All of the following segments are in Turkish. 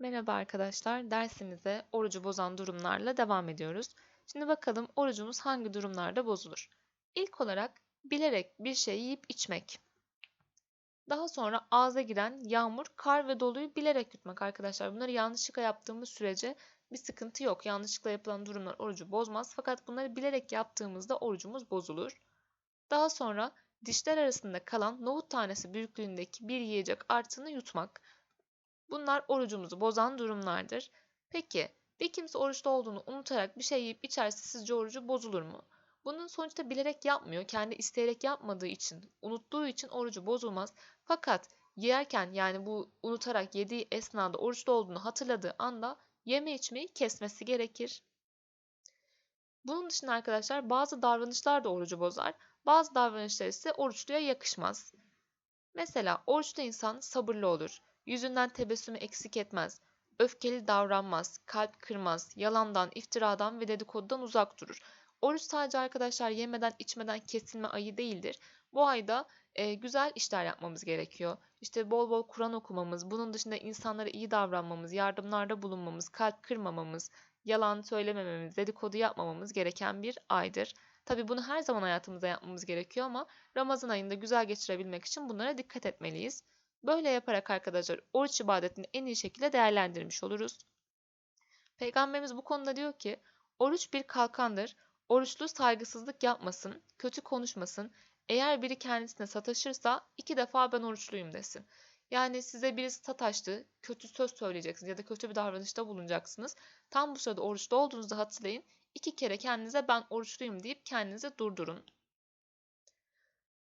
Merhaba arkadaşlar. Dersimize orucu bozan durumlarla devam ediyoruz. Şimdi bakalım orucumuz hangi durumlarda bozulur? İlk olarak bilerek bir şey yiyip içmek. Daha sonra ağza giren yağmur, kar ve doluyu bilerek yutmak arkadaşlar. Bunları yanlışlıkla yaptığımız sürece bir sıkıntı yok. Yanlışlıkla yapılan durumlar orucu bozmaz. Fakat bunları bilerek yaptığımızda orucumuz bozulur. Daha sonra dişler arasında kalan nohut tanesi büyüklüğündeki bir yiyecek artığını yutmak. Bunlar orucumuzu bozan durumlardır. Peki bir kimse oruçta olduğunu unutarak bir şey yiyip içerse sizce orucu bozulur mu? Bunun sonuçta bilerek yapmıyor, kendi isteyerek yapmadığı için, unuttuğu için orucu bozulmaz. Fakat yerken yani bu unutarak yediği esnada oruçta olduğunu hatırladığı anda yeme içmeyi kesmesi gerekir. Bunun dışında arkadaşlar bazı davranışlar da orucu bozar. Bazı davranışlar ise oruçluya yakışmaz. Mesela oruçlu insan sabırlı olur. Yüzünden tebessümü eksik etmez. Öfkeli davranmaz, kalp kırmaz, yalandan, iftiradan ve dedikodudan uzak durur. Oruç sadece arkadaşlar yemeden içmeden kesilme ayı değildir. Bu ayda e, güzel işler yapmamız gerekiyor. İşte bol bol Kur'an okumamız, bunun dışında insanlara iyi davranmamız, yardımlarda bulunmamız, kalp kırmamamız, yalan söylemememiz, dedikodu yapmamamız gereken bir aydır. Tabi bunu her zaman hayatımızda yapmamız gerekiyor ama Ramazan ayında güzel geçirebilmek için bunlara dikkat etmeliyiz. Böyle yaparak arkadaşlar oruç ibadetini en iyi şekilde değerlendirmiş oluruz. Peygamberimiz bu konuda diyor ki oruç bir kalkandır. Oruçlu saygısızlık yapmasın, kötü konuşmasın. Eğer biri kendisine sataşırsa iki defa ben oruçluyum desin. Yani size birisi sataştı, kötü söz söyleyeceksiniz ya da kötü bir davranışta bulunacaksınız. Tam bu sırada oruçlu olduğunuzu hatırlayın. İki kere kendinize ben oruçluyum deyip kendinizi durdurun.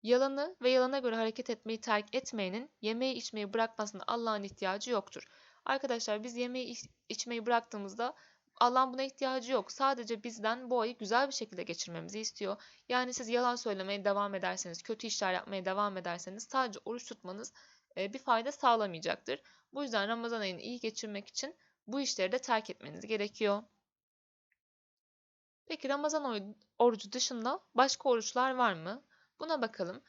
Yalanı ve yalana göre hareket etmeyi terk etmeyenin yemeği içmeyi bırakmasına Allah'ın ihtiyacı yoktur. Arkadaşlar biz yemeği içmeyi bıraktığımızda Allah'ın buna ihtiyacı yok. Sadece bizden bu ayı güzel bir şekilde geçirmemizi istiyor. Yani siz yalan söylemeye devam ederseniz, kötü işler yapmaya devam ederseniz sadece oruç tutmanız bir fayda sağlamayacaktır. Bu yüzden Ramazan ayını iyi geçirmek için bu işleri de terk etmeniz gerekiyor. Peki Ramazan orucu dışında başka oruçlar var mı? Buna bakalım.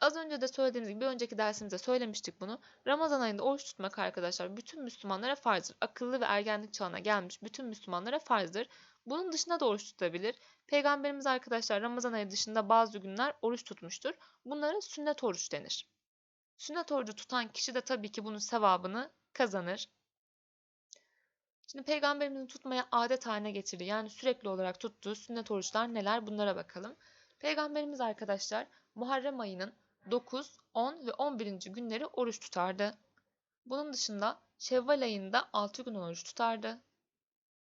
Az önce de söylediğimiz gibi bir önceki dersimizde söylemiştik bunu. Ramazan ayında oruç tutmak arkadaşlar bütün Müslümanlara farzdır. Akıllı ve ergenlik çağına gelmiş bütün Müslümanlara farzdır. Bunun dışında da oruç tutabilir. Peygamberimiz arkadaşlar Ramazan ayı dışında bazı günler oruç tutmuştur. Bunlara sünnet oruç denir. Sünnet orucu tutan kişi de tabii ki bunun sevabını kazanır. Şimdi peygamberimizin tutmaya adet haline getirdiği yani sürekli olarak tuttuğu sünnet oruçlar neler bunlara bakalım. Peygamberimiz arkadaşlar Muharrem ayının 9, 10 ve 11. günleri oruç tutardı. Bunun dışında Şevval ayında 6 gün oruç tutardı.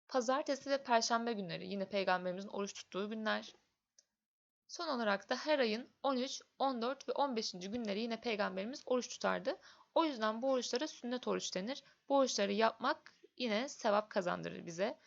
Pazartesi ve Perşembe günleri yine Peygamberimizin oruç tuttuğu günler. Son olarak da her ayın 13, 14 ve 15. günleri yine Peygamberimiz oruç tutardı. O yüzden bu oruçlara sünnet oruç denir. Bu oruçları yapmak yine sevap kazandırır bize.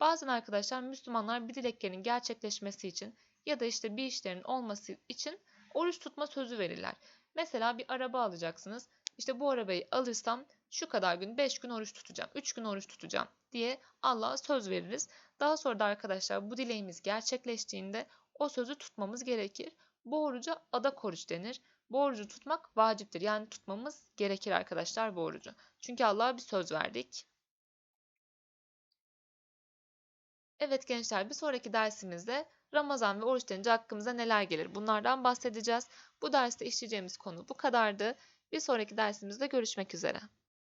Bazen arkadaşlar Müslümanlar bir dileklerinin gerçekleşmesi için ya da işte bir işlerin olması için oruç tutma sözü verirler. Mesela bir araba alacaksınız. İşte bu arabayı alırsam şu kadar gün 5 gün oruç tutacağım, 3 gün oruç tutacağım diye Allah'a söz veririz. Daha sonra da arkadaşlar bu dileğimiz gerçekleştiğinde o sözü tutmamız gerekir. Bu oruca adak oruç denir. Bu orucu tutmak vaciptir. Yani tutmamız gerekir arkadaşlar bu orucu. Çünkü Allah'a bir söz verdik. Evet gençler bir sonraki dersimizde Ramazan ve oruç denince aklımıza neler gelir? Bunlardan bahsedeceğiz. Bu derste işleyeceğimiz konu bu kadardı. Bir sonraki dersimizde görüşmek üzere.